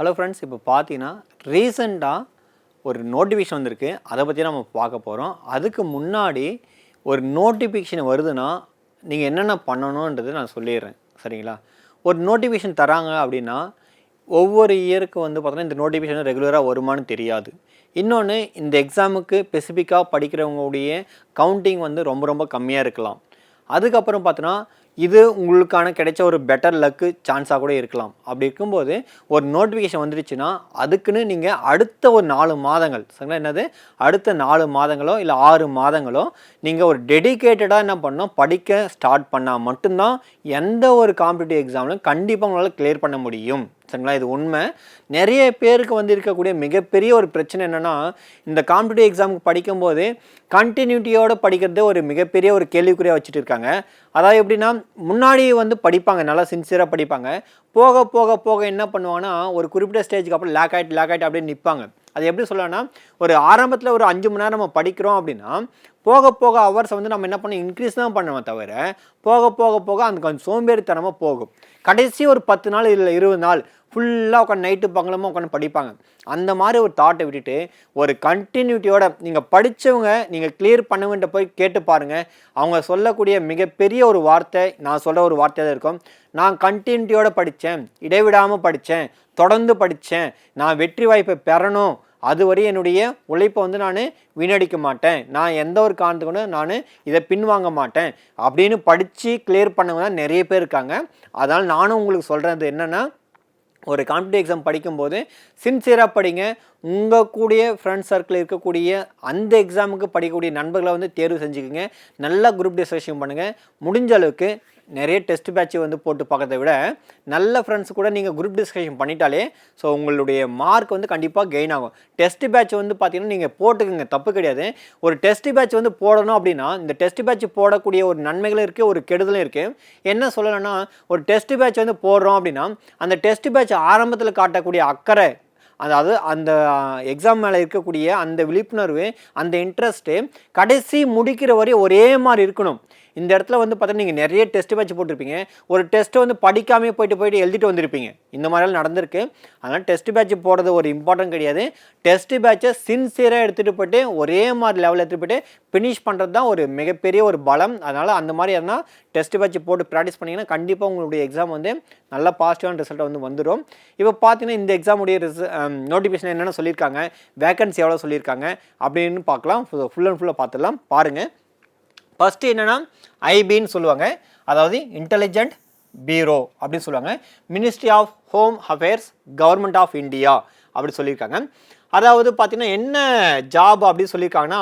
Hello friends இப்போ பார்த்தீங்கன்னா ரீசெண்டாக ஒரு நோட்டிஃபிகேஷன் வந்திருக்கு. அதை பற்றி நம்ம பார்க்க போகிறோம் அதுக்கு முன்னாடி ஒரு நோட்டிஃபிகேஷன் வருதுன்னா நீங்கள் என்னென்ன பண்ணணுன்றது நான் சொல்லிடுறேன். சரிங்களா? ஒரு நோட்டிஃபிகேஷன் தராங்க அப்படின்னா ஒவ்வொரு இயருக்கு வந்து பார்த்தோன்னா இந்த நோட்டிஃபிகேஷன் ரெகுலராக வருமானு தெரியாது. இன்னொன்று இந்த எக்ஸாமுக்கு ஸ்பெசிஃபிக்காக படிக்கிறவங்களுடைய கவுண்டிங் வந்து ரொம்ப ரொம்ப கம்மியாக இருக்கலாம். அதுக்கப்புறம் பார்த்தோன்னா இது உங்களுக்கான கிடைச்ச ஒரு பெட்டர் லக்கு சான்ஸாக கூட இருக்கலாம். அப்படி இருக்கும்போது ஒரு நோட்டிஃபிகேஷன் வந்துடுச்சுன்னா அதுக்குன்னு நீங்கள் அடுத்த ஒரு நாலு மாதங்கள் சரிங்களா என்னது? அடுத்த நாலு மாதங்களோ இல்லை ஆறு மாதங்களோ நீங்கள் ஒரு டெடிகேட்டடாக என்ன பண்ணோம் படிக்க ஸ்டார்ட் பண்ணால் மட்டும்தான் எந்த ஒரு காம்படிட்டிவ் எக்ஸாம்லையும் கண்டிப்பாக உங்களால் கிளியர் பண்ண முடியும். சரிங்களா? இது உண்மை. நிறைய பேருக்கு வந்து இருக்கக்கூடிய மிகப்பெரிய ஒரு பிரச்சனை என்னென்னா இந்த காம்படிட்டிவ் எக்ஸாமுக்கு படிக்கும்போது கண்டினியூட்டியோடு படிக்கிறதே ஒரு மிகப்பெரிய ஒரு கேள்விக்குறியாக வச்சுட்டு இருக்காங்க. அதாவது எப்படின்னா முன்னாடி வந்து படிப்பாங்க நல்லா சின்சியராக படிப்பாங்க. போக போக போக என்ன பண்ணுவாங்கன்னா ஒரு குறிப்பிட்ட ஸ்டேஜுக்கு அப்புறம் லேக் ஆகிட்டு லேக் ஆகிட்டு அப்படியே நிற்பாங்க அது எப்படி சொல்லலாம்னா ஒரு ஆரம்பத்தில் ஒரு அஞ்சு மணி நேரம் நம்ம படிக்கிறோம் அப்படின்னா போக போக ஹவர்ஸை வந்து நம்ம என்ன பண்ணோம் இன்க்ரீஸ் தான் பண்ணுவோம் தவிர போக போக போக அந்த கொஞ்சம் சோம்பேறித்தனமாக போகும். கடைசி ஒரு பத்து நாள் இல்லை இருபது நாள் ஃபுல்லாக உட்காந்து நைட்டு பங்கலமாக உட்காந்து படிப்பாங்க. அந்த மாதிரி ஒரு தாட்டை விட்டுட்டு ஒரு கண்டினியூட்டியோட நீங்கள் படித்தவங்க நீங்கள் கிளியர் பண்ணுவன்ட்டு போய் கேட்டு பாருங்கள் அவங்க சொல்லக்கூடிய மிகப்பெரிய ஒரு வார்த்தை நான் சொல்கிற ஒரு வார்த்தையாக தான் இருக்கும்? நான் கண்டினியூட்டியோட படித்தேன் இடைவிடாமல் படித்தேன் தொடர்ந்து படித்தேன் நான் வெற்றி வாய்ப்பை பெறணும் அதுவரை என்னுடைய உழைப்பை வந்து நான் வீணடிக்க மாட்டேன். நான் எந்த ஒரு காரணத்துக்கு நான் இதை பின்வாங்க மாட்டேன். அப்படின்னு படித்து கிளியர் பண்ணவங்க தான் நிறைய பேர் இருக்காங்க. அதனால் நானும் உங்களுக்கு சொல்கிறது என்னென்னா ஒரு காம்படிட்டிவ் எக்ஸாம் படிக்கும்போது சின்சியராக படிங்க. உங்கள் கூடிய ஃப்ரெண்ட்ஸ் சர்க்கிள் இருக்கக்கூடிய அந்த எக்ஸாமுக்கு படிக்கக்கூடிய நண்பர்களை வந்து தேர்வு செஞ்சுக்கோங்க. நல்லா குரூப் டிஸ்கஷன் பண்ணுங்கள் முடிஞ்ச அளவுக்கு நிறைய டெஸ்ட் பேட்ச் வந்து போட்டு பார்க்கறத விட நல்ல ஃப்ரெண்ட்ஸ் கூட நீங்கள் குரூப் டிஸ்கஷன் பண்ணிட்டாலே ஸோ உங்களுடைய மார்க் வந்து கண்டிப்பாக கெயின் ஆகும். டெஸ்ட் பேட்ச் வந்து பார்த்தீங்கன்னா நீங்கள் போட்டுக்கோங்க தப்பு கிடையாது. ஒரு டெஸ்ட் பேட்ச் வந்து போடணும் அப்படின்னா இந்த டெஸ்ட் பேட்ச் போடக்கூடிய ஒரு நன்மைகளும் இருக்குது ஒரு கெடுதலும் இருக்குது என்ன சொல்லலைன்னா ஒரு டெஸ்ட் பேட்ச் வந்து போடுறோம் அப்படின்னா அந்த டெஸ்ட் பேட்ச் ஆரம்பத்தில் காட்டக்கூடிய அக்கறை அதாவது அந்த எக்ஸாம் மேலே இருக்கக்கூடிய அந்த விழிப்புணர்வு அந்த இன்ட்ரெஸ்ட்டு கடைசி முடிக்கிற வரை ஒரே மாதிரி இருக்கணும். இந்த இடத்துல வந்து பார்த்தீங்கன்னா நீங்கள் நிறைய டெஸ்ட் பேட்ச் போட்டிருப்பீங்க. ஒரு டெஸ்ட்டை வந்து படிக்காமே போயிட்டு போயிட்டு எழுதிட்டு வந்திருப்பீங்க. இந்த மாதிரிலாம் நடந்திருக்கு. அதனால் டெஸ்ட் பேட்ச் போடுறது ஒரு இம்பார்ட்டன்ட் கிடையாது. டெஸ்ட் பேட்சை சின்சியராக எடுத்துகிட்டு போயிட்டு ஒரே மாதிரி லெவலில் எடுத்துகிட்டு போயிட்டு ஃபினிஷ் பண்ணுறது தான் ஒரு மிகப்பெரிய ஒரு பலம். அதனால் அந்த மாதிரி எதனா டெஸ்ட் பேட்ச் போட்டு ப்ராக்டிஸ் பண்ணிங்கன்னா கண்டிப்பாக உங்களுடைய எக்ஸாம் வந்து நல்ல பாசிட்டிவான ரிசல்ட்டை வந்து வந்துடும் இப்போ பார்த்தீங்கன்னா இந்த எக்ஸாமுடைய ரிச நோட்டிஃபிகேஷன் என்னென்ன சொல்லியிருக்காங்க? வேகன்சி எவ்வளோ சொல்லியிருக்காங்க? அப்படின்னு பார்க்கலாம். ஃபுல் அண்ட் ஃபுல்லாக பார்த்துடலாம். பாருங்கள் ஃபஸ்ட்டு என்னென்னா ஐபின்னு சொல்லுவாங்க. அதாவது இன்டெலிஜென்ட் பீரோ அப்படின்னு சொல்லுவாங்க. Ministry of home affairs government of India அப்படி சொல்லியிருக்காங்க. அதாவது பார்த்தீங்கன்னா என்ன ஜாப் அப்படின்னு சொல்லியிருக்காங்கன்னா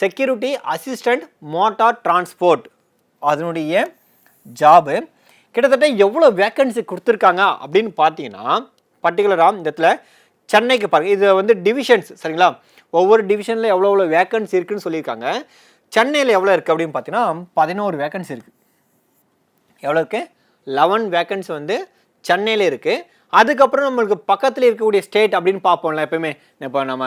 செக்யூரிட்டி அசிஸ்டண்ட் மோட்டார் டிரான்ஸ்போர்ட் அதனுடைய ஜாபு கிட்டத்தட்ட எவ்வளோ வேக்கன்சி கொடுத்துருக்காங்க அப்படின்னு பார்த்தீங்கன்னா பர்டிகுலராக இந்த இடத்துல சென்னைக்கு பாருங்கள் இது வந்து டிவிஷன்ஸ் சரிங்களா? ஒவ்வொரு டிவிஷனில் எவ்வளோ எவ்வளோ வேக்கன்சி இருக்குதுன்னு சொல்லியிருக்காங்க. சென்னையில் எவ்வளோ இருக்குது அப்படின்னு பார்த்தீங்கன்னா பதினோரு வேக்கன்சி இருக்குது எவ்வளோ இருக்குது லெவன் வேக்கன்சி வந்து சென்னையில் இருக்குது அதுக்கப்புறம் நம்மளுக்கு பக்கத்தில் இருக்கக்கூடிய ஸ்டேட் அப்படின்னு பார்ப்போம்ல எப்பயுமே. இப்போ நம்ம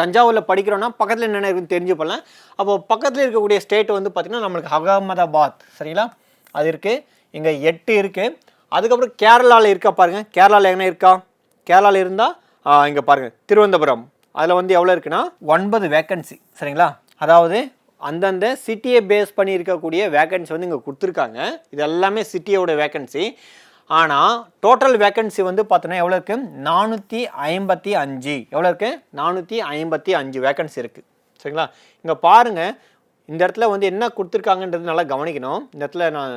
தஞ்சாவூரில் படிக்கிறோன்னா பக்கத்தில் என்னென்ன இருக்குன்னு தெரிஞ்சு போடலாம் அப்போது பக்கத்தில் இருக்கக்கூடிய ஸ்டேட் வந்து பார்த்திங்கன்னா நம்மளுக்கு அகமதாபாத். சரிங்களா? அது இருக்குது இங்கே எட்டு இருக்குது அதுக்கப்புறம் கேரளாவில் இருக்கா பாருங்கள் கேரளாவில் என்ன இருக்கா? கேரளாவில் இருந்தால் இங்கே பாருங்கள் திருவனந்தபுரம். அதில் வந்து எவ்வளோ இருக்குன்னா ஒன்பது வேக்கன்சி சரிங்களா? அதாவது அந்தந்த சிட்டியை பேஸ் பண்ணி இருக்கக்கூடிய வேக்கன்சி வந்து இங்கே கொடுத்துருக்காங்க. இது எல்லாமே சிட்டியோட வேக்கன்சி ஆனால் டோட்டல் வேக்கன்சி வந்து பார்த்தோன்னா எவ்வளோ இருக்குது நானூற்றி ஐம்பத்தி அஞ்சு. எவ்வளோ இருக்குது நானூற்றி ஐம்பத்தி அஞ்சு வேக்கன்சி இருக்குது சரிங்களா? இங்கே பாருங்கள் இந்த இடத்துல வந்து என்ன கொடுத்துருக்காங்கன்றது நல்லா கவனிக்கணும். இந்த இடத்துல நான்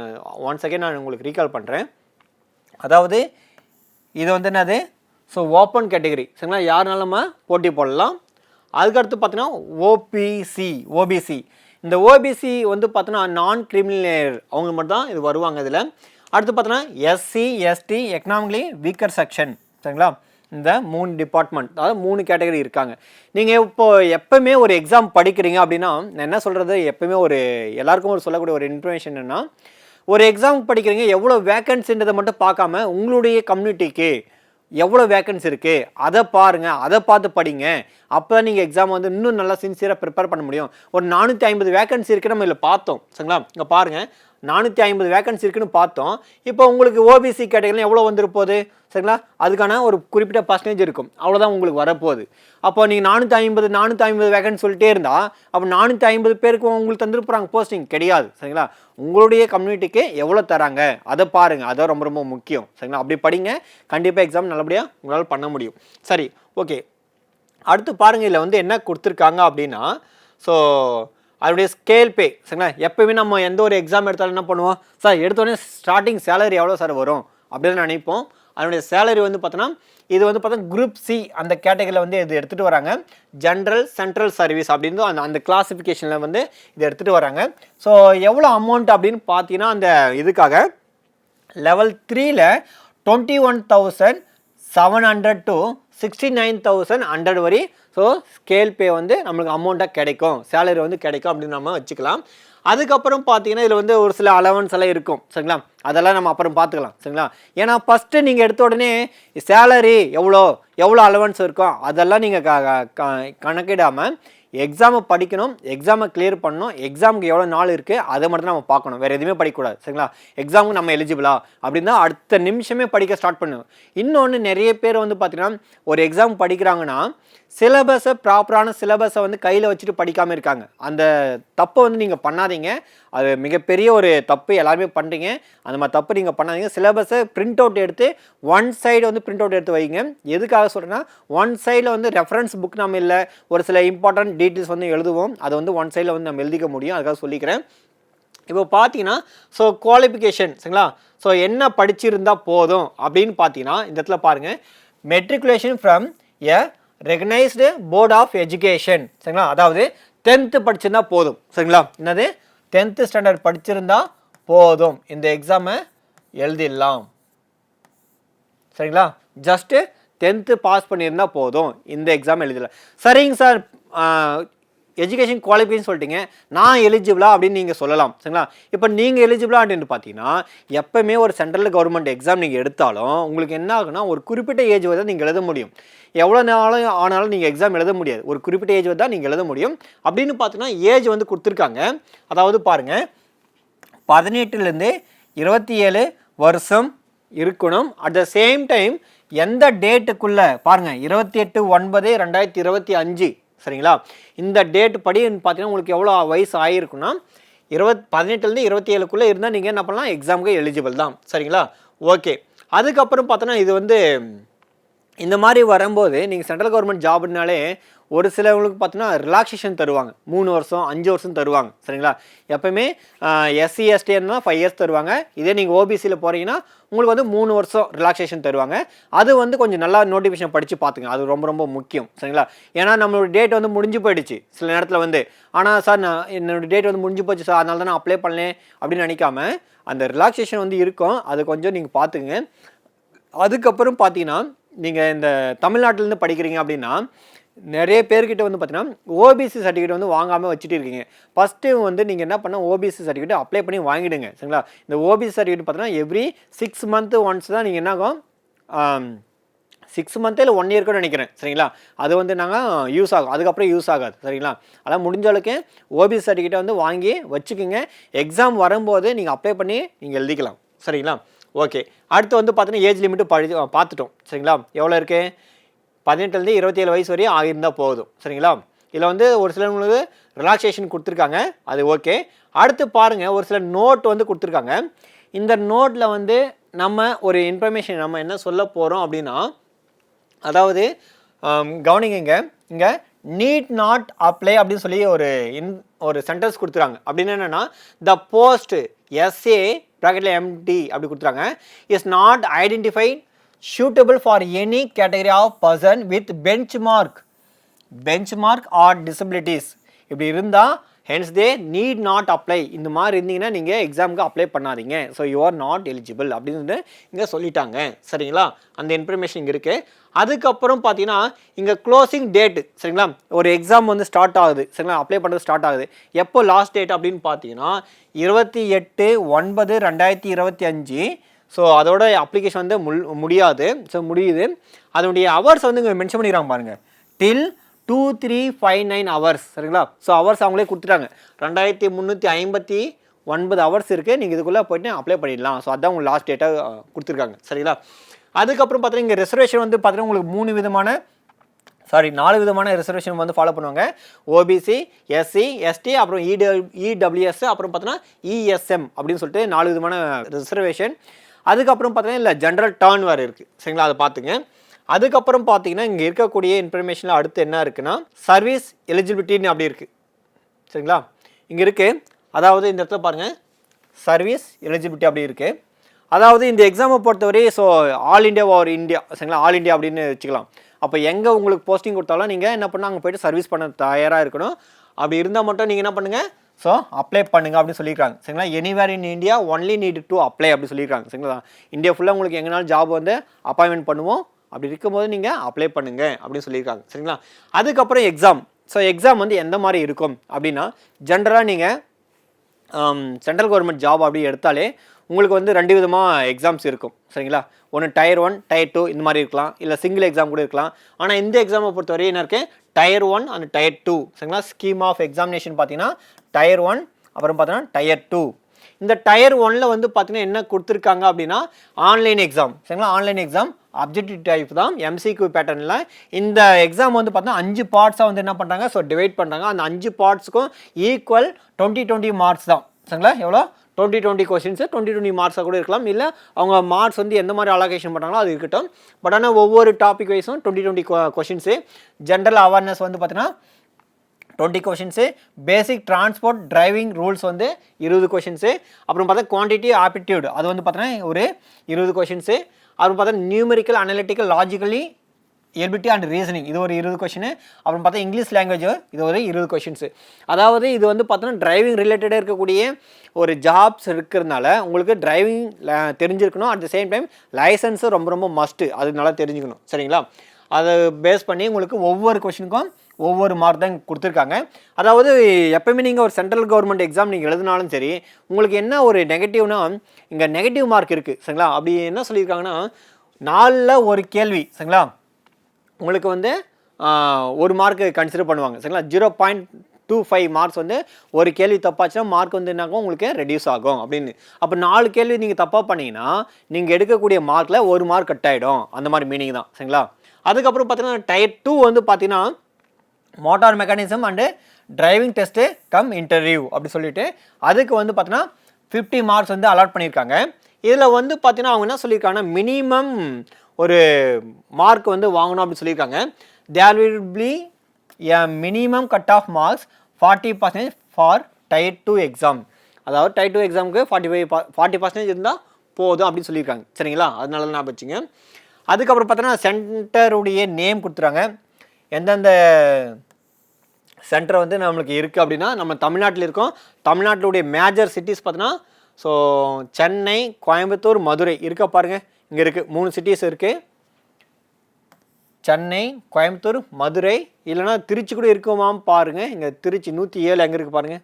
ஒன் செகண்ட் நான் உங்களுக்கு ரீகால் பண்ணுறேன் அதாவது இது வந்து என்னது? ஸோ ஓப்பன் கேட்டகரி சரிங்களா? யாருனாலும்? நம்ம போட்டி போடலாம். அதுக்கடுத்து பார்த்தீங்கன்னா ஓபிசி ஓபிசி இந்த ஓபிசி வந்து பார்த்தோன்னா நான் கிரிமினல் அவங்க மட்டும் தான் இது வருவாங்க இதில். அடுத்து பார்த்தோன்னா SC ST economically weaker section சரிங்களா? இந்த மூணு டிபார்ட்மெண்ட் அதாவது மூணு கேட்டகரி இருக்காங்க. நீங்கள் இப்போது எப்போவுமே ஒரு எக்ஸாம் படிக்கிறீங்க அப்படின்னா நான் என்ன சொல்கிறது எப்போவுமே ஒரு எல்லாருக்கும் ஒரு சொல்லக்கூடிய ஒரு இன்ஃபர்மேஷன் என்னென்னா ஒரு எக்ஸாம் படிக்கிறீங்க எவ்வளோ வேக்கன்சின்றதை மட்டும் பார்க்காம உங்களுடைய கம்யூனிட்டிக்கு எவ்வளோ வேக்கன்சி இருக்குது அதை பாருங்கள் அதை பார்த்து படிங்க. அப்போ தான் நீங்கள் எக்ஸாம் வந்து இன்னும் நல்லா சின்சியராக ப்ரிப்பேர் பண்ண முடியும். ஒரு நானூற்றி ஐம்பது வேக்கன்சி இருக்குது நம்ம இதில் பார்த்தோம். சரிங்களா? இங்கே பாருங்கள் நானூற்றி ஐம்பது வேகன்சி இருக்குன்னு பார்த்தோம். இப்போ உங்களுக்கு ஓபிசி கேட்டகரியில் எவ்வளோ வந்துருப்போகுது சரிங்களா? அதுக்கான ஒரு குறிப்பிட்ட பர்சன்டேஜ் இருக்கும். அவ்வளோதான் உங்களுக்கு வரப்போகுது. அப்போ நீங்கள் நானூற்றி ஐம்பது நானூற்றி ஐம்பது வேகன்சி சொல்லிட்டே இருந்தால் அப்போ நானூற்றி ஐம்பது பேருக்கு உங்களுக்கு தந்துருப்பாங்க போஸ்டிங் கிடையாது. சரிங்களா? உங்களுடைய கம்யூனிட்டிக்கு எவ்வளோ தராங்க? அதை பாருங்கள் அதான் ரொம்ப ரொம்ப முக்கியம். சரிங்களா? அப்படி படிங்க. கண்டிப்பாக எக்ஸாம் நல்லபடியாக உங்களால் பண்ண முடியும். சரி ஓகே அடுத்து பாருங்கள் இதில் வந்து என்ன கொடுத்துருக்காங்க அப்படின்னா ஸோ அதனுடைய ஸ்கேல் பே சரிங்களா? எப்போயுமே நம்ம எந்த ஒரு எக்ஸாம் எடுத்தாலும் என்ன பண்ணுவோம்? சார் எடுத்தோடனே ஸ்டார்டிங் சேலரி எவ்வளோ சார் வரும்? அப்படின்னு நினைப்போம். அதனுடைய சேலரி வந்து பார்த்தோன்னா இது வந்து பார்த்தா குரூப் சி அந்த கேட்டகரியில் வந்து இது எடுத்துகிட்டு வராங்க. ஜென்ரல் சென்ட்ரல் சர்வீஸ் அப்படின்னு அந்த அந்த கிளாஸிஃபிகேஷனில் வந்து இது எடுத்துகிட்டு வராங்க. ஸோ எவ்வளோ அமௌண்ட் அப்படின்னு பார்த்தீங்கன்னா அந்த இதுக்காக லெவல் த்ரீல twenty one thousand seven hundred to sixty nine thousand hundred வரை ஸோ ஸ்கேல் பே வந்து நம்மளுக்கு அமௌண்ட்டாக கிடைக்கும். சேலரி வந்து கிடைக்கும் அப்படின்னு நம்ம வச்சுக்கலாம். அதுக்கப்புறம் பார்த்தீங்கன்னா இதில் வந்து ஒரு சில அலவன்ஸ் எல்லாம் இருக்கும். சரிங்களா? அதெல்லாம் நம்ம அப்புறம் பார்த்துக்கலாம். சரிங்களா? ஏன்னா ஃபஸ்ட்டு நீங்கள் எடுத்த உடனே சேலரி எவ்வளோ எவ்வளோ அலவன்ஸ் இருக்கும் அதெல்லாம் நீங்கள் க கணக்கிடாமல் எக்ஸாமை படிக்கணும் எக்ஸாமை கிளியர் பண்ணணும் எக்ஸாமுக்கு எவ்வளோ நாள் இருக்குது அதை மட்டும் தான் நம்ம பார்க்கணும். வேறு எதுவுமே படிக்கக்கூடாது. சரிங்களா? எக்ஸாமுக்கு நம்ம எலிஜிபிளா அப்படின்னா அடுத்த நிமிஷமே படிக்க ஸ்டார்ட் பண்ணும் இன்னொன்று நிறைய பேர் வந்து பார்த்திங்கன்னா ஒரு எக்ஸாம் படிக்கிறாங்கன்னா சிலபஸை ப்ராப்பரான சிலபஸை வந்து கையில் வச்சுட்டு படிக்காமல் இருக்காங்க. அந்த தப்பை வந்து நீங்கள் பண்ணாதீங்க. அது மிகப்பெரிய ஒரு தப்பு எல்லாருமே பண்ணுறீங்க அந்த மாதிரி தப்பு நீங்கள் பண்ணாதீங்க. சிலபஸை பிரிண்ட் அவுட் எடுத்து ஒன் சைடு வந்து பிரிண்ட் அவுட் எடுத்து வைங்க. எதுக்காக சொல்கிறேன்னா ஒன் சைடில் வந்து ரெஃபரன்ஸ் புக் நம்ம இல்லை ஒரு சில இம்பார்ட்டன்ட் டீட்டெயில்ஸ் வந்து எழுதுவோம். அதை வந்து ஒன் சைடில் வந்து நம்ம எழுதிக்க முடியும். அதுக்காக சொல்லிக்கிறேன். இப்போ பார்த்தீங்கன்னா ஸோ குவாலிஃபிகேஷன் சரிங்களா? ஸோ என்ன படிச்சிருந்தால் போதும் அப்படின்னு பார்த்தீங்கன்னா இந்த இடத்துல பாருங்கள் matriculation from a recognised board of education சரிங்களா? அதாவது டென்த்து படிச்சிருந்தா போதும். சரிங்களா? என்னது? டென்த்து ஸ்டாண்டர்ட் படிச்சிருந்தா போதும். இந்த எக்ஸாமை எழுதிடலாம். சரிங்களா? ஜஸ்ட்டு டென்த்து பாஸ் பண்ணியிருந்தால் போதும். இந்த எக்ஸாம் எழுதிடலாம். சரிங்க சார். எஜுகேஷன் குவாலிஃபிகேஷன் சொல்லிட்டீங்க. நான் எலிஜிபிளா அப்படின்னு நீங்கள் சொல்லலாம். சரிங்களா? இப்போ நீங்கள் எலிஜிபிளா அப்படின்னு பார்த்தீங்கன்னா எப்போவுமே ஒரு சென்ட்ரல் கவர்மெண்ட் எக்ஸாம் நீங்கள் எடுத்தாலும் உங்களுக்கு என்ன ஆகுனா ஒரு குறிப்பிட்ட ஏஜ் வரை நீங்கள் எழுத முடியும். எவ்வளோ நாளும் ஆனாலும் நீங்கள் எக்ஸாம் எழுத முடியாது. ஒரு குறிப்பிட்ட ஏஜ் தான் நீங்கள் எழுத முடியும். அப்படின்னு பார்த்தீங்கன்னா ஏஜ் வந்து கொடுத்துருக்காங்க. அதாவது பாருங்கள் பதினெட்டுலேருந்து இருபத்தி ஏழு வருஷம் இருக்கணும். அட் த சேம் டைம் எந்த டேட்டுக்குள்ளே பாருங்கள் இருபத்தி எட்டு ஒன்பது ரெண்டாயிரத்தி இருபத்தி அஞ்சு சரிங்களா? இந்த டேட் படி பார்த்தீங்கன்னா உங்களுக்கு எவ்வளோ வயசு ஆகிருக்குன்னா இருபத் பதினெட்டுலேருந்து இருபத்தி ஏழுக்குள்ளே இருந்தால் நீங்கள் என்ன பண்ணலாம்? எக்ஸாமுக்கு எலிஜிபிள் தான். சரிங்களா? ஓகே அதுக்கப்புறம் பார்த்தோன்னா இது வந்து இந்த மாதிரி வரும்போது நீங்கள் சென்ட்ரல் கவர்மெண்ட் ஜாப்னாலே ஒரு சிலவங்களுக்கு பார்த்தோன்னா ரிலாக்ஸேஷன் தருவாங்க. மூணு வருஷம் அஞ்சு வருஷம் தருவாங்க. சரிங்களா? எப்போயுமே எஸ்சி எஸ்டின்னா ஃபைவ் இயர்ஸ் தருவாங்க. இதே நீங்கள் ஓபிசியில் போகிறீங்கன்னா உங்களுக்கு வந்து மூணு வருஷம் ரிலாக்ஸேஷன் தருவாங்க. அது வந்து கொஞ்சம் நல்லா நோட்டிஃபிகேஷன் படித்து பார்த்துங்க அது ரொம்ப ரொம்ப முக்கியம். சரிங்களா? ஏன்னா நம்மளோட டேட் வந்து முடிஞ்சு போயிடுச்சு சில நேரத்தில் வந்து. ஆனால் சார் நான் என்னோட டேட் வந்து முடிஞ்சு போச்சு சார் அதனால தான் நான் அப்ளை பண்ணேன் அப்படின்னு நினைக்காம அந்த ரிலாக்ஸேஷன் வந்து இருக்கும். அது கொஞ்சம் நீங்கள் பார்த்துங்க அதுக்கப்புறம் பார்த்தீங்கன்னா நீங்கள் இந்த தமிழ்நாட்டிலேருந்து படிக்கிறீங்க அப்படின்னா நிறைய பேர்கிட்ட வந்து பார்த்தீங்கன்னா ஓபிசி சர்டிஃபிகேட் வந்து வாங்காமல் வச்சுட்டு இருக்கீங்க. ஃபஸ்ட்டு வந்து நீங்கள் என்ன பண்ணால் ஓபிசி சர்டிஃபிகேட் அப்ளை பண்ணி வாங்கிடுங்க. சரிங்களா? இந்த ஓபிசி சர்டிஃபிகேட் பார்த்தீங்கன்னா எவ்ரி சிக்ஸ் மந்த்து ஒன்ஸ் தான் நீங்கள் என்ன ஆகும்? சிக்ஸ் மந்த்து இல்லை ஒன் இயர் கூட நினைக்கிறேன். சரிங்களா? அது வந்து நாங்கள் யூஸ் ஆகும். அதுக்கப்புறம் யூஸ் ஆகாது. சரிங்களா? அதான் முடிஞ்ச அளவுக்கு ஓபிசி சர்டிஃபிகேட்டை வந்து வாங்கி வச்சுக்கோங்க. எக்ஸாம் வரும்போது நீங்கள் அப்ளை பண்ணி நீங்கள் எழுதிக்கலாம். சரிங்களா? ஓகே அடுத்து வந்து பார்த்தீங்கன்னா ஏஜ் லிமிட்டு படி பார்த்துட்டோம். சரிங்களா? எவ்வளோ இருக்குது பதினெட்டுலேருந்து இருபத்தி ஏழு வயசு வரையும் ஆகியிருந்தால் போதும். சரிங்களா? இதில் வந்து ஒரு சிலவங்களுக்கு ரிலாக்ஸேஷன் கொடுத்துருக்காங்க. அது ஓகே அடுத்து பாருங்கள் ஒரு சில நோட் வந்து கொடுத்துருக்காங்க. இந்த நோட்டில் வந்து நம்ம ஒரு இன்ஃபர்மேஷன் நம்ம என்ன சொல்ல போகிறோம் அப்படின்னா அதாவது கவனிங்க இங்கே. இங்கே நீட் நாட் அப்ளை அப்படின்னு சொல்லி ஒரு இன் ஒரு சென்டென்ஸ் கொடுத்துறாங்க அப்படின்னு என்னென்னா த போஸ்ட் எஸ்ஏ ப்ராக்கெட்டில் எம்டி அப்படி கொடுத்துறாங்க is not identified suitable for any category of person with benchmark benchmark are disabilities இப்படி இருந்தால் hence they need not apply இந்த மாதிரி இருந்தீங்கன்னா நீங்கள் எக்ஸாமுக்கு அப்ளை பண்ணாதீங்க. So you are not eligible அப்படின்னு இங்கே சொல்லிட்டாங்க. சரிங்களா? அந்த இன்ஃபர்மேஷன் இங்கே இருக்குது அதுக்கப்புறம் பார்த்தீங்கன்னா இங்கே க்ளோசிங் டேட்டு சரிங்களா? ஒரு எக்ஸாம் வந்து ஸ்டார்ட் ஆகுது. சரிங்களா? அப்ளை பண்ணுறது ஸ்டார்ட் ஆகுது. எப்போ லாஸ்ட் டேட் அப்படின்னு பார்த்தீங்கன்னா இருபத்தி எட்டு ஒன்பது ரெண்டாயிரத்தி இருபத்தி அஞ்சு. ஸோ அதோட அப்ளிகேஷன் வந்து முல் முடியாது. ஸோ முடியுது. அதனுடைய அவர்ஸ் வந்து இங்கே மென்ஷன் பண்ணிக்கிறாங்க பாருங்கள் till two three five nine hours சரிங்களா? ஸோ ஹவர்ஸ் அவங்களே கொடுத்துட்டாங்க. ரெண்டாயிரத்தி முந்நூற்றி ஐம்பத்தி ஒன்பது ஹவர்ஸ் இருக்குது நீங்கள் இதுக்குள்ளே போய்ட்டு அப்ளை பண்ணிடலாம். ஸோ அதான் உங்களுக்கு லாஸ்ட் டேட்டாக கொடுத்துருக்காங்க. சரிங்களா? அதுக்கப்புறம் பார்த்தீங்கன்னா இங்கே ரிசர்வேஷன் வந்து பார்த்தீங்கன்னா உங்களுக்கு மூணு விதமான சாரி நாலு விதமான ரிசர்வேஷன் வந்து ஃபாலோ பண்ணுவாங்க. ஓபிசி எஸ்சி எஸ்டி அப்புறம் இட இடபிள்யூஎஸ் அப்புறம் பார்த்தீங்கன்னா இஎஸ்எம் அப்படின்னு சொல்லிட்டு நாலு விதமான ரிசர்வேஷன் அதுக்கப்புறம் பார்த்தீங்கன்னா இல்லை ஜென்ரல் டேர்ன் வேறு இருக்குது சரிங்களா? அதை பார்த்துங்க. அதுக்கப்புறம் பார்த்தீங்கன்னா இங்கே இருக்கக்கூடிய இன்ஃபர்மேஷனில் அடுத்து என்ன இருக்குன்னா சர்வீஸ் எலிஜிபிலிட்டின்னு அப்படி இருக்குது சரிங்களா? இங்கே இருக்குது அதாவது இந்த இடத்துல பாருங்கள் சர்வீஸ் எலிஜிபிலிட்டி அப்படி இருக்குது அதாவது இந்த எக்ஸாமை பொறுத்தவரை so all India over India சரிங்களா? ஆல் இண்டியா அப்படின்னு வச்சுக்கலாம். அப்போ எங்கே உங்களுக்கு போஸ்டிங் கொடுத்தாலும் நீங்கள் என்ன பண்ணால் அங்கே போயிட்டு சர்வீஸ் பண்ண தயாராக இருக்கணும். அப்படி இருந்தால் மட்டும் நீங்கள் என்ன பண்ணுங்கள் ஸோ அப்ளை பண்ணுங்க அப்படின்னு சொல்லியிருக்காங்க. சரிங்களா? Anywhere in India only need to apply அப்படின்னு சொல்லியிருக்காங்க. சரிங்களா? இந்தியா ஃபுல்லாக உங்களுக்கு எங்கேனாலும் ஜாப் வந்து அப்பாயின்மெண்ட் பண்ணுவோம். அப்படி இருக்கும்போது நீங்கள் அப்ளை பண்ணுங்கள் அப்படின்னு சொல்லியிருக்காங்க. சரிங்களா? அதுக்கப்புறம் எக்ஸாம் ஸோ எக்ஸாம் வந்து எந்த மாதிரி இருக்கும் அப்படின்னா ஜென்ரலாக நீங்கள் சென்ட்ரல் கவர்மெண்ட் ஜாப் அப்படி எடுத்தாலே உங்களுக்கு வந்து ரெண்டு விதமாக எக்ஸாம்ஸ் இருக்கும். சரிங்களா? ஒன்று டயர் ஒன் டயர் டூ இந்த மாதிரி இருக்கலாம். இல்லை சிங்கிள் எக்ஸாம் கூட இருக்கலாம். ஆனால் இந்த எக்ஸாமை பொறுத்தவரை என்ன இருக்குது tier one and tier two சரிங்களா? ஸ்கீம் ஆஃப் எக்ஸாமினேஷன் பார்த்தீங்கன்னா டயர் ஒன் அப்புறம் பார்த்தீங்கன்னா டயர் டூ இந்த டயர் ஒன்ல வந்து பார்த்தீங்கன்னா என்ன கொடுத்துருக்காங்க அப்படின்னா ஆன்லைன் எக்ஸாம் சரிங்களா? ஆன்லைன் எக்ஸாம் அப்ஜெக்டிவ் டைப் தான் எம்சிக்யூ பேட்டர்னில் இந்த எக்ஸாம் வந்து பார்த்தீங்கன்னா அஞ்சு பார்ட்ஸாக வந்து என்ன பண்ணுறாங்க ஸோ டிவைட் பண்ணுறாங்க அந்த அஞ்சு பார்ட்ஸுக்கும் ஈக்குவல் டுவெண்ட்டி டுவெண்ட்டி மார்க்ஸ் தான். சரிங்களா? எவ்வளோ? Twenty twenty questions twenty twenty மார்க்ஸாக கூட இருக்கலாம். இல்லை அவங்க மார்க்ஸ் வந்து எந்த மாதிரி அலோகேஷன் பண்ணுறாங்களோ அது இருக்கட்டும். பட் ஆனால் ஒவ்வொரு டாபிக் வைஸும் twenty twenty questions general awareness வந்து பார்த்தீங்கன்னா twenty questions basic transport driving rules வந்து இருபது கொஷின்ஸு அப்புறம் பார்த்தா குவான்டிட்டி ஆப்டிடியூட் அது வந்து பார்த்தோன்னா ஒரு இருபது கொஷின்ஸு அப்புறம் பார்த்தா numerical analytical logically ability and reasoning இது ஒரு இருபது கொஷின் அப்புறம் பார்த்தா இங்கிலீஷ் லாங்குவேஜ் இது ஒரு இருபது கொஷின்ஸு அதாவது இது வந்து பார்த்தோன்னா டிரைவிங் ரிலேட்டடாக இருக்கக்கூடிய ஒரு ஜாப்ஸ் இருக்கிறதுனால உங்களுக்கு டிரைவிங் தெரிஞ்சிருக்கணும். அட் த சேம் டைம் லைசன்ஸும் ரொம்ப ரொம்ப மஸ்ட்டு அது நல்லா தெரிஞ்சுக்கணும். சரிங்களா? அதை பேஸ் பண்ணி உங்களுக்கு ஒவ்வொரு கொஷினுக்கும் ஒவ்வொரு மார்க் தான் கொடுத்துருக்காங்க. அதாவது எப்போயுமே நீங்கள் ஒரு சென்ட்ரல் கவர்மெண்ட் எக்ஸாம் நீங்கள் எழுதினாலும் சரி உங்களுக்கு என்ன ஒரு நெகட்டிவ்னா இங்கே நெகட்டிவ் மார்க் இருக்குது சரிங்களா? அப்படி என்ன சொல்லியிருக்காங்கன்னா நாலில் ஒரு கேள்வி சரிங்களா? உங்களுக்கு வந்து ஒரு மார்க் கன்சிடர் பண்ணுவாங்க சரிங்களா? Zero point two five marks வந்து ஒரு கேள்வி தப்பாச்சுன்னா மார்க் வந்து என்னாகும்? உங்களுக்கு ரெடியூஸ் ஆகும் அப்படின்னு. அப்போ நாலு கேள்வி நீங்கள் தப்பாக பண்ணீங்கன்னா நீங்கள் எடுக்கக்கூடிய மார்க்கில் ஒரு மார்க் கட் ஆகிடும் அந்த மாதிரி மீனிங் தான் சரிங்களா? அதுக்கப்புறம் பார்த்தீங்கன்னா டயர் டூ வந்து பார்த்தீங்கன்னா motor mechanism and driving test cum interview அப்படி சொல்லிட்டு அதுக்கு வந்து பார்த்தீங்கன்னா ஃபிஃப்டி மார்க்ஸ் வந்து அலாட் பண்ணியிருக்காங்க. இதில் வந்து பார்த்தீங்கன்னா அவங்க என்ன சொல்லியிருக்காங்கன்னா மினிமம் ஒரு மார்க் வந்து வாங்கணும் அப்படின்னு சொல்லியிருக்காங்க. There will be a minimum cut off marks forty percentage for tier two exam அதாவது டயர் டூ எக்ஸாமுக்கு ஃபார்ட்டி ஃபைவ் ஃபார்ட்டி பர்சன்டேஜ் இருந்தால் போதும் அப்படின்னு சொல்லியிருக்காங்க. சரிங்களா? அதனால தான் நான் வச்சுங்க அதுக்கப்புறம் பார்த்தோன்னா சென்டருடைய நேம் கொடுத்துறாங்க எந்தெந்த சென்டர் வந்து நம்மளுக்கு இருக்குது அப்படின்னா நம்ம தமிழ்நாட்டில் இருக்கோம். தமிழ்நாட்டிலுடைய மேஜர் சிட்டிஸ் பார்த்தோன்னா ஸோ சென்னை கோயம்புத்தூர் மதுரை இருக்க பாருங்கள் இங்கே இருக்குது மூணு சிட்டிஸ் இருக்குது சென்னை கோயம்புத்தூர் மதுரை இல்லைன்னா திருச்சி கூட இருக்குமாம் பாருங்கள் இங்கே திருச்சி நூற்றி ஏழு எங்கே இருக்குது பாருங்கள்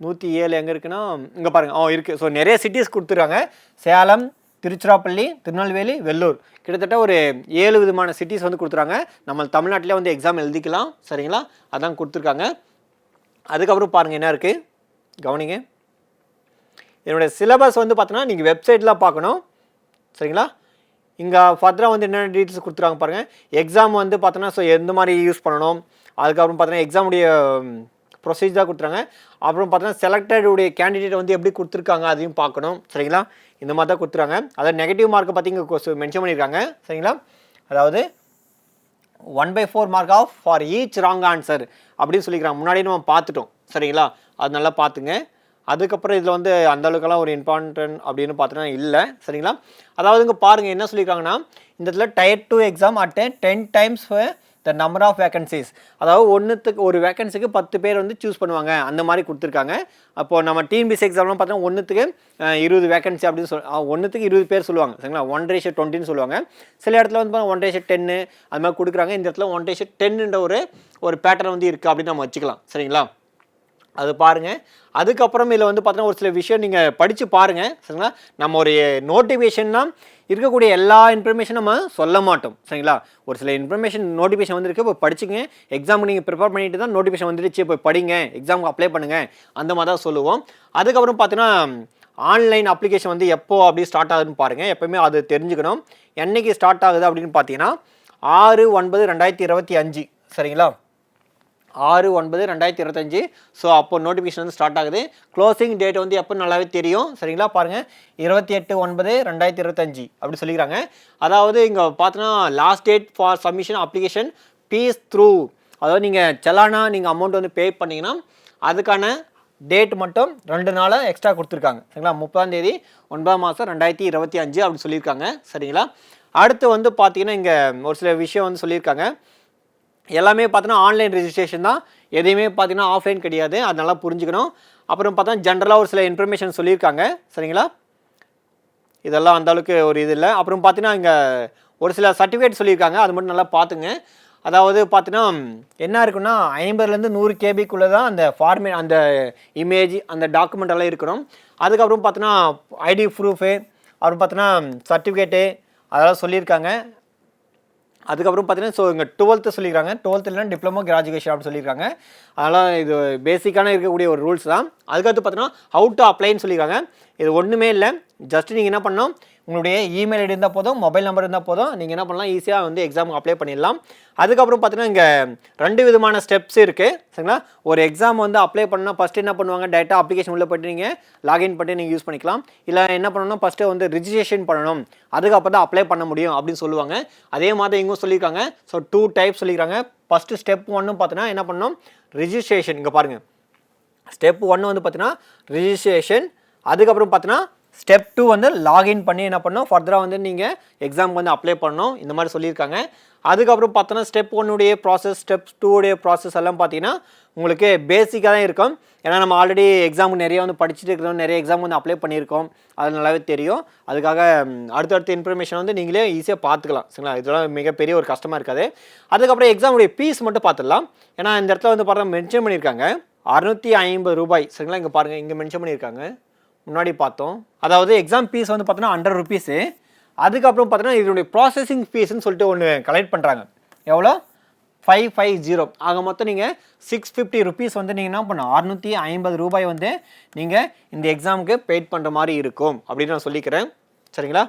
நூற்றி ஏழு எங்கே இருக்குன்னா இங்கே பாருங்கள் ஆ இருக்குது ஸோ நிறைய சிட்டிஸ் கொடுத்துருக்காங்க. சேலம் திருச்சிராப்பள்ளி திருநெல்வேலி வெள்ளூர். கிட்டத்தட்ட ஒரு ஏழு விதமான சிட்டிஸ் வந்து கொடுத்துருக்காங்க. நம்ம தமிழ்நாட்டிலே வந்து எக்ஸாம் எழுதிக்கலாம் சரிங்களா? அதான் கொடுத்துருக்காங்க. அதுக்கப்புறம் பாருங்கள் என்ன இருக்குது கவனிங்க. என்னுடைய சிலபஸ் வந்து பார்த்தோன்னா நீங்கள் வெப்சைட்டில் பார்க்கணும். சரிங்களா? இங்கே ஃபர்தராக வந்து என்னென்ன டீட்டெயில்ஸ் கொடுத்துருக்காங்க பாருங்கள் எக்ஸாம் வந்து பார்த்தோன்னா ஸோ எந்த மாதிரி யூஸ் பண்ணணும்? அதுக்கப்புறம் பார்த்தோன்னா எக்ஸாமுடைய ப்ரொசீஜர் கொடுத்துறாங்க அப்புறம் பார்த்தோன்னா செலக்டடுடைய கேண்டிடேட் வந்து எப்படி கொடுத்துருக்காங்க அதையும் பார்க்கணும். சரிங்களா? இந்த மாதிரி தான் கொடுத்துருக்காங்க. அதாவது நெகட்டிவ் மார்க்கை பற்றி இங்கே மென்ஷன் பண்ணியிருக்காங்க. சரிங்களா? அதாவது one by four mark off for each wrong answer அப்படின்னு சொல்லிக்கிறாங்க. முன்னாடியே நம்ம பார்த்துட்டோம். சரிங்களா? அது நல்லா பார்த்துங்க. அதுக்கப்புறம் இதில் வந்து அந்த அளவுக்கெல்லாம் ஒரு இம்பார்ட்டன்ட் அப்படின்னு பார்த்தோன்னா இல்லை. சரிங்களா? அதாவது இங்கே பாருங்கள் என்ன சொல்லியிருக்காங்கன்னா இந்த இடத்துல tier two exam at ten times the number of vacancies அதாவது ஒன்றுத்துக்கு ஒரு வேகன்சிக்கு பத்து பேர் வந்து சூஸ் பண்ணுவாங்க. அந்த மாதிரி கொடுத்துருக்காங்க. அப்போது நம்ம டிஎன்பிசி எக்ஸாம்லாம் பார்த்தோம்னா ஒன்றுத்துக்கு இருபது வேகன்சி அப்படின்னு சொல் ஒன்றுத்துக்கு இருபது பேர் சொல்லுவாங்க. சரிங்களா? ஒன் ரேஷியோ டுவெண்ட்டின்னு சொல்லுவாங்க. சில இடத்துல வந்து பார்த்தா ஒன் ரேஷியோ டென்னு அது மாதிரி கொடுக்குறாங்க. இந்த இடத்துல ஒன் ரேஷியோ டென்னுன்ற ஒரு ஒரு பேட்டர்ன் வந்து இருக்குது அப்படின்னு நம்ம வச்சுக்கலாம். சரிங்களா? அது பாருங்கள் அதுக்கப்புறம் இதில் வந்து பார்த்தீங்கன்னா ஒரு சில விஷயம் நீங்கள் படித்து பாருங்கள் சரிங்களா? நம்ம ஒரு நோட்டிஃபிகேஷன்னா இருக்கக்கூடிய எல்லா இன்ஃபர்மேஷன் நம்ம சொல்ல மாட்டோம். சரிங்களா? ஒரு சில இன்ஃபர்மேஷன் நோட்டிஃபிகேஷன் வந்திருக்கு இப்போ படிச்சுங்க எக்ஸாமுக்கு நீங்கள் ப்ரிப்பேர் பண்ணிட்டு தான் நோட்டிஃபிகேஷன் வந்துருச்சு இப்போ படிங்க. எக்ஸாமுக்கு அப்ளை பண்ணுங்க. அந்த மாதிரி தான் சொல்லுவோம். அதுக்கப்புறம் பார்த்தீங்கன்னா ஆன்லைன் அப்ளிகேஷன் வந்து எப்போ அப்படி ஸ்டார்ட் ஆகுதுன்னு பாருங்கள் எப்போவுமே அது தெரிஞ்சுக்கணும். என்னைக்கு ஸ்டார்ட் ஆகுது அப்படின்னு பார்த்தீங்கன்னா ஆறு ஒன்பது ரெண்டாயிரத்தி இருபத்தி அஞ்சு. சரிங்களா? ஆறு ஒன்பது ரெண்டாயிரத்தி இருபத்தஞ்சி. ஸோ அப்போ நோட்டிஃபிகேஷன் வந்து ஸ்டார்ட் ஆகுது. க்ளோசிங் டேட் வந்து எப்போ நல்லாவே தெரியும்? சரிங்களா? பாருங்கள் இருபத்தி எட்டு ஒன்பது ரெண்டாயிரத்தி இருபத்தஞ்சி அப்படி சொல்லிக்கிறாங்க. அதாவது இங்கே பார்த்தோன்னா last date for submission application fees through அதாவது நீங்கள் செலானா நீங்கள் அமௌண்ட் வந்து பே பண்ணிங்கன்னா அதுக்கான டேட் மட்டும் ரெண்டு நாளாக எக்ஸ்ட்ரா கொடுத்துருக்காங்க. சரிங்களா? முப்பதாம் தேதி ஒன்பதாம் மாதம் ரெண்டாயிரத்தி இருபத்தி அஞ்சு அப்படின்னு சொல்லியிருக்காங்க. சரிங்களா? அடுத்து வந்து பார்த்தீங்கன்னா இங்கே ஒரு சில விஷயம் வந்து சொல்லியிருக்காங்க. எல்லாமே பார்த்தீங்கன்னா ஆன்லைன் ரெஜிஸ்ட்ரேஷன் தான். எதையுமே பார்த்தீங்கன்னா ஆஃப்லைன் கிடையாது. அது நல்லா புரிஞ்சுக்கணும். அப்புறம் பார்த்தா ஜென்ரலாக ஒரு சில இன்ஃபர்மேஷன் சொல்லியிருக்காங்க. சரிங்களா? இதெல்லாம் அந்தளவுக்கு ஒரு இது இல்லை. அப்புறம் பார்த்தீங்கன்னா இங்கே ஒரு சில சர்டிஃபிகேட் சொல்லியிருக்காங்க. அது மட்டும் நல்லா பார்த்துங்க. அதாவது பார்த்தீங்கன்னா என்ன இருக்குன்னா ஐம்பதுலேருந்து நூறு கேபிக்குள்ளே தான் அந்த ஃபார்மே அந்த இமேஜ் அந்த டாக்குமெண்ட் எல்லாம் இருக்கணும். அதுக்கப்புறம் பார்த்தீங்கன்னா ஐடி ப்ரூஃபு அப்புறம் பார்த்தீங்கன்னா சர்டிஃபிகேட்டு அதெல்லாம் சொல்லியிருக்காங்க. அதுக்கப்புறம் பார்த்தீங்கன்னா ஸோ இங்கே டுவெல்த்து சொல்லியிருக்காங்க டுவெல்த்து இல்லைனா டிப்ளமோ கிராஜுவேஷன் அப்படின்னு சொல்லியிருக்காங்க அதெல்லாம் இது பேசிக்கான இருக்கக்கூடிய ஒரு ரூல்ஸ் தான். அதுக்கடுத்து பார்த்தீங்கன்னா ஹவு டு அப்ளைன்னு சொல்லியிருக்காங்க இது ஒன்றுமே இல்லை. ஜஸ்ட் நீங்கள் என்ன பண்ணணும்? உங்களுடைய இமெயில் ஐடி இருந்தால் போதும் மொபைல் நம்பர் இருந்தால் போதும். நீங்கள் என்ன பண்ணலாம்? ஈஸியாக வந்து எக்ஸாமுக்கு அப்ளை பண்ணிடலாம். அதுக்கப்புறம் பார்த்தீங்கன்னா இங்கே ரெண்டு விதமான ஸ்டெப்ஸ் இருக்குது சரிங்களா? ஒரு எக்ஸாம் வந்து அப்ளை பண்ணால் ஃபஸ்ட்டு என்ன பண்ணுவாங்க? டேரெக்டாக அப்ளிகேஷன் உள்ளே போய்ட்டு நீங்கள் லாகின் பண்ணி நீங்கள் யூஸ் பண்ணிக்கலாம். இல்லை என்ன பண்ணணும்னா ஃபஸ்ட்டு வந்து ரிஜிஸ்ட்ரேஷன் பண்ணணும். அதுக்கப்புறம் தான் அப்ளை பண்ண முடியும் அப்படின்னு சொல்லுவாங்க. அதே மாதிரி இங்கும் சொல்லியிருக்காங்க. ஸோ டூ டைப் சொல்லியிருக்காங்க. ஃபஸ்ட்டு ஸ்டெப் ஒன்று பார்த்தீங்கன்னா என்ன பண்ணணும்? ரிஜிஸ்ட்ரேஷன் இங்கே பாருங்கள் ஸ்டெப் ஒன்று வந்து பார்த்தீங்கன்னா ரிஜிஸ்ட்ரேஷன் அதுக்கப்புறம் பார்த்தீங்கன்னா ஸ்டெப் டூ வந்து லாகின் பண்ணி என்ன பண்ணணும்? ஃபர்தராக வந்து நீங்கள் எக்ஸாமுக்கு வந்து அப்ளை பண்ணணும். இந்த மாதிரி சொல்லியிருக்காங்க. அதுக்கப்புறம் பார்த்தோன்னா ஸ்டெப் ஒன்னுடைய ப்ராசஸ் ஸ்டெப் டூடைய ப்ராசஸ் எல்லாம் பார்த்தீங்கன்னா உங்களுக்கு பேசிக்காக தான் இருக்கும். ஏன்னா நம்ம ஆல்ரெடி எக்ஸாமுக்கு நிறைய வந்து படிச்சுட்டு இருக்கிறோம். நிறைய எக்ஸாம் வந்து அப்ளை பண்ணியிருக்கோம். அது நல்லாவே தெரியும். அதுக்காக அடுத்தடுத்த இன்ஃபர்மேஷன் வந்து நீங்களே ஈஸியாக பார்த்துக்கலாம். சரிங்களா? இதெல்லாம் மிகப்பெரிய ஒரு கஷ்டமாக இருக்காது. அதுக்கப்புறம் எக்ஸாமுடைய ஃபீஸ் மட்டும் பார்த்துடலாம். ஏன்னா இந்த இடத்துல வந்து பார்த்தா மென்ஷன் பண்ணியிருக்காங்க. அறுநூற்றி ஐம்பது ரூபாய். சரிங்களா? இங்கே பாருங்கள் இங்கே மென்ஷன் பண்ணியிருக்காங்க. முன்னாடி பார்த்தோம். அதாவது எக்ஸாம் ஃபீஸ் வந்து பார்த்தோன்னா ஹண்ட்ரட் ருபீஸு அதுக்கப்புறம் பார்த்தோன்னா இதனுடைய ப்ராசஸிங் ஃபீஸ்னு சொல்லிட்டு ஒன்று கலெக்ட் பண்ணுறாங்க எவ்வளோ? ஃபைவ் ஃபைவ் ஜீரோ ஆக மொத்தம் நீங்கள் சிக்ஸ் ஃபிஃப்டி ருபீஸ் வந்து நீங்கள் என்ன பண்ணணும்? அறுநூற்றி ஐம்பது ரூபாய் வந்து நீங்கள் இந்த எக்ஸாமுக்கு பெய்ட் பண்ணுற மாதிரி இருக்கும் அப்படின்னு நான் சொல்லிக்கிறேன். சரிங்களா?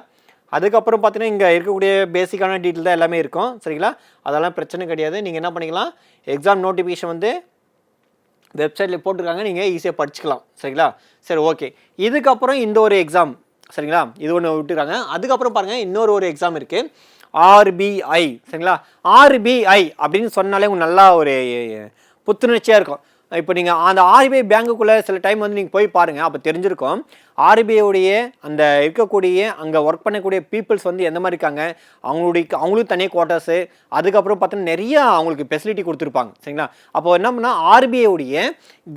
அதுக்கப்புறம் பார்த்தீங்கன்னா இங்கே இருக்கக்கூடிய பேசிக்கான டீட்டெயில் தான் எல்லாமே இருக்கும். சரிங்களா? அதெல்லாம் பிரச்சனை கிடையாது. நீங்கள் என்ன பண்ணிக்கலாம்? எக்ஸாம் நோட்டிஃபிகேஷன் வந்து வெப்சைட்டில் போட்டிருக்காங்க நீங்கள் ஈஸியாக படிச்சுக்கலாம். சரிங்களா? சரி ஓகே இதுக்கப்புறம் இந்த ஒரு எக்ஸாம் சரிங்களா? இது ஒன்று விட்டுருக்காங்க. அதுக்கப்புறம் பாருங்கள் இன்னொரு ஒரு எக்ஸாம் இருக்குது ஆர்பிஐ சரிங்களா? ஆர்பிஐ அப்படின்னு சொன்னாலே உங்களுக்கு நல்லா ஒரு புத்துணர்ச்சியாக இருக்கும். இப்போ நீங்கள் அந்த ஆர்பிஐ பேங்குக்குள்ளே சில டைம் வந்து நீங்கள் போய் பாருங்கள் அப்போ தெரிஞ்சிருக்கும். ஆர்பிஐடைய அந்த இருக்கக்கூடிய அங்கே ஒர்க் பண்ணக்கூடிய பீப்புள்ஸ் வந்து எந்த மாதிரி இருக்காங்க? அவங்களுடைய அவங்களுக்கு தனியாக குவார்ட்டர்ஸு அதுக்கப்புறம் பார்த்தீங்கன்னா நிறைய அவங்களுக்கு ஃபெசிலிட்டி கொடுத்துருப்பாங்க. சரிங்களா? அப்போ என்ன பண்ணால் ஆர்பிஐடைய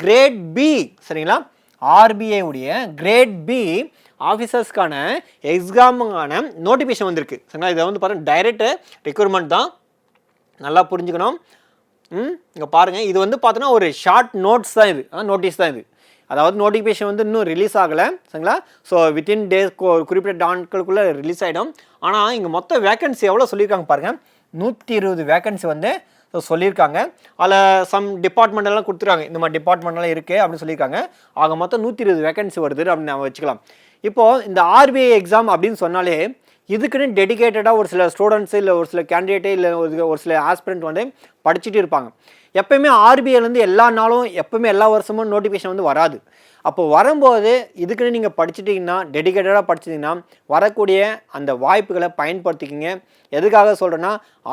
கிரேட் பி சரிங்களா? ஆர்பிஐ உடைய கிரேட் பி ஆஃபீஸர்ஸ்க்கான எக்ஸாமுக்கான நோட்டிஃபிகேஷன் வந்திருக்கு. சரிங்களா? இதை வந்து பார்த்தீங்கன்னா டைரக்ட் ரெக்யூர்மெண்ட் தான். நல்லா புரிஞ்சுக்கணும். இங்கே பாருங்கள் இது வந்து பார்த்தோன்னா ஒரு ஷார்ட் நோட்ஸ் தான் இது. நோட்டீஸ் தான் இது. அதாவது நோட்டிஃபிகேஷன் வந்து இன்னும் ரிலீஸ் ஆகலை சரிங்களா? ஸோ வித்தின் டேஸ் குறிப்பிட்ட நாட்களுக்குள்ளே ரிலீஸ் ஆகிடும் ஆனால் இங்கே மொத்த வேக்கன்சி எவ்வளோ சொல்லியிருக்காங்க பாருங்கள் நூற்றி இருபது வேக்கன்சி வந்து ஸோ சொல்லியிருக்காங்க. அதில் சம் டிபார்ட்மெண்ட்டெல்லாம் கொடுத்துருக்காங்க. இந்த மாதிரி டிபார்ட்மெண்ட்லாம் இருக்குது அப்படின்னு சொல்லியிருக்காங்க. ஆக மொத்தம் நூற்றி இருபது வேக்கன்சி வருது அப்படின்னு நம்ம வச்சுக்கலாம். இப்போது இந்த ஆர்பிஐ எக்ஸாம் அப்படின்னு சொன்னாலே இதுக்குன்னு டெடிகேட்டடாக ஒரு சில ஸ்டூடெண்ட்ஸு இல்லை ஒரு சில கேண்டிடேட்டே இல்லை ஒரு ஒரு சில ஆஸ்பிரண்ட் வந்து படிச்சுட்டு இருப்பாங்க. எப்பயுமே ஆர்பிஐலேருந்து எல்லா நாளும் எப்பவுமே எல்லா வருஷமும் நோட்டிஃபிகேஷன் வந்து வராது. அப்போ வரும்போது இதுக்குன்னு நீங்கள் படிச்சிட்டிங்கன்னா டெடிகேட்டடாக படிச்சிட்டிங்கன்னா வரக்கூடிய அந்த வாய்ப்புகளை பயன்படுத்திக்கிங்க. எதுக்காக சொல்கிறேன்னா